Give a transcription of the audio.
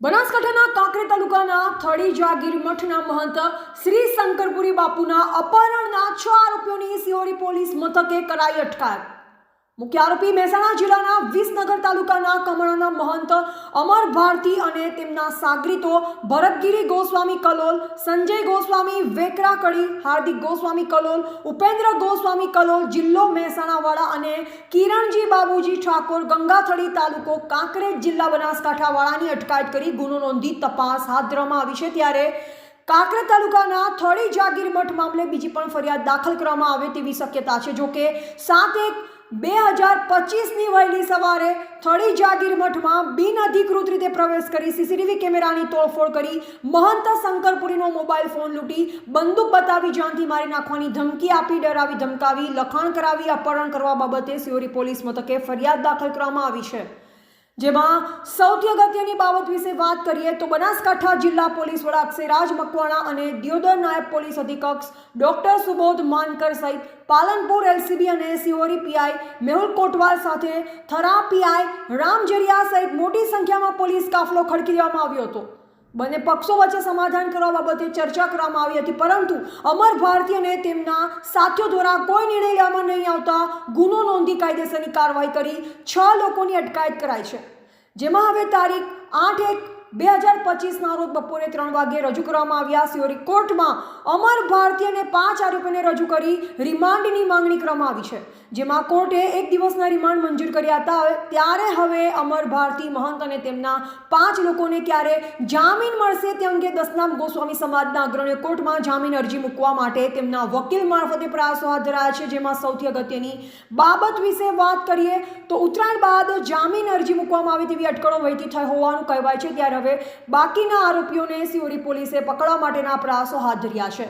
બનાસકાંઠાના કાંકરે તાલુકાના થળી જાગીર મઠના મહંત શ્રી શંકરપુરી બાપુના અપહરણના છ આરોપીઓની સિયોરી પોલીસ મથકે કરાઈ અટકાયત. મુખ્ય આરોપી મહેસાણા જિલ્લાના વિસનગર તાલુકાના કમળાના મહંત અમર ભારતી અને તેમના સાગરીતો ભરતગીરી ગોસ્વામી કલોલ, સંજય ગોસ્વામી વેકરા કડી હાર્દિક ગોસ્વામી કલોલ, ઉપેન્દ્ર ગોસ્વામી કલોલ, જિલ્લો મહેસાણાવાળા અને કિરણજી બાબુજી ઠાકોર ગંગાથડી તાલુકો કાંકરેજ જિલ્લા બનાસકાંઠાવાળાની અટકાયત કરી ગુનો નોંધી તપાસ હાથ ધરવામાં આવી છે. ત્યારે કાંકરેજ તાલુકાના થોડી જાગીર મઠ મામલે બીજી પણ ફરિયાદ દાખલ કરવામાં આવે તેવી શક્યતા છે. જોકે સાત એક બે હજાર પચીસની વહેલી સવારે થળી જાગીર મઠમાં બિનઅધિકૃત રીતે પ્રવેશ કરી સીસીટીવી કેમેરાની તોડફોડ કરી મહંત શંકરપુરીનો મોબાઈલ ફોન લૂંટી બંદૂક બતાવી જાનથી મારી નાખવાની ધમકી આપી, ડરાવી, ધમકાવી, લખાણ કરાવી, અપહરણ કરવા બાબતે સિયોરી પોલીસ મથકે ફરિયાદ દાખલ કરવામાં આવી છે. જેમાં સૌથી અગત્યની બાબત વિશે વાત કરીએ તો બનાસકાંઠા જિલ્લા પોલીસ વડા અક્ષયરાજ મકવાણા અને દિયોદર નાયબ પોલીસ અધિકક્ષ ડોક્ટર સુબોધ માનકર સહિત પાલનપુર એલસીબી અને સિહોરી પીઆઈ મેહુલ કોટવાલ સાથે થરા પીઆઈ રામજરિયા સહિત મોટી સંખ્યામાં પોલીસ કાફલો ખડકી દેવામાં આવ્યો હતો. બંને પક્ષો વચ્ચે સમાધાન કરવા બાબતે ચર્ચા કરવામાં આવી હતી. પરંતુ અમર ભારતી અને તેમના સાથીઓ દ્વારા કોઈ નિર્ણય લેવામાં નહીં આવતા ગુનો નોંધી કાયદેસરની કાર્યવાહી કરી છ લોકોની અટકાયત કરાઈ છે. જેમાં હવે તારીખ આઠ એક બે હજાર પચીસના રોજ બપોરે ત્રણ વાગ્યે રજૂ કરવામાં આવ્યા. સિયોરી કોર્ટમાં અમર ભારતી અને પાંચ આરોપીને રજૂ કરી રિમાન્ડની માંગણી કરવામાં આવી છે. જેમાં કોર્ટે એક દિવસના રિમાન્ડ મંજૂર કર્યા હતા. ત્યારે હવે અમર ભારતી મહંત અને તેમના પાંચ લોકોને ક્યારે જામીન મળશે તે અંગે દસનામ ગોસ્વામી સમાજના અગ્રણીઓ કોર્ટમાં જામીન અરજી મૂકવા માટે તેમના વકીલ મારફતે પ્રયાસો હાથ ધરાયા છે. જેમાં સૌથી અગત્યની બાબત વિશે વાત કરીએ તો ઉત્તરાયણ બાદ જામીન અરજી મૂકવામાં આવે તેવી અટકળો વહેતી થઈ હોવાનું કહેવાય છે. ત્યારે હવે બાકીના આરોપીઓને સીઓડી પોલીસે પકડવા માટેના પ્રયાસો હાથ ધર્યા છે.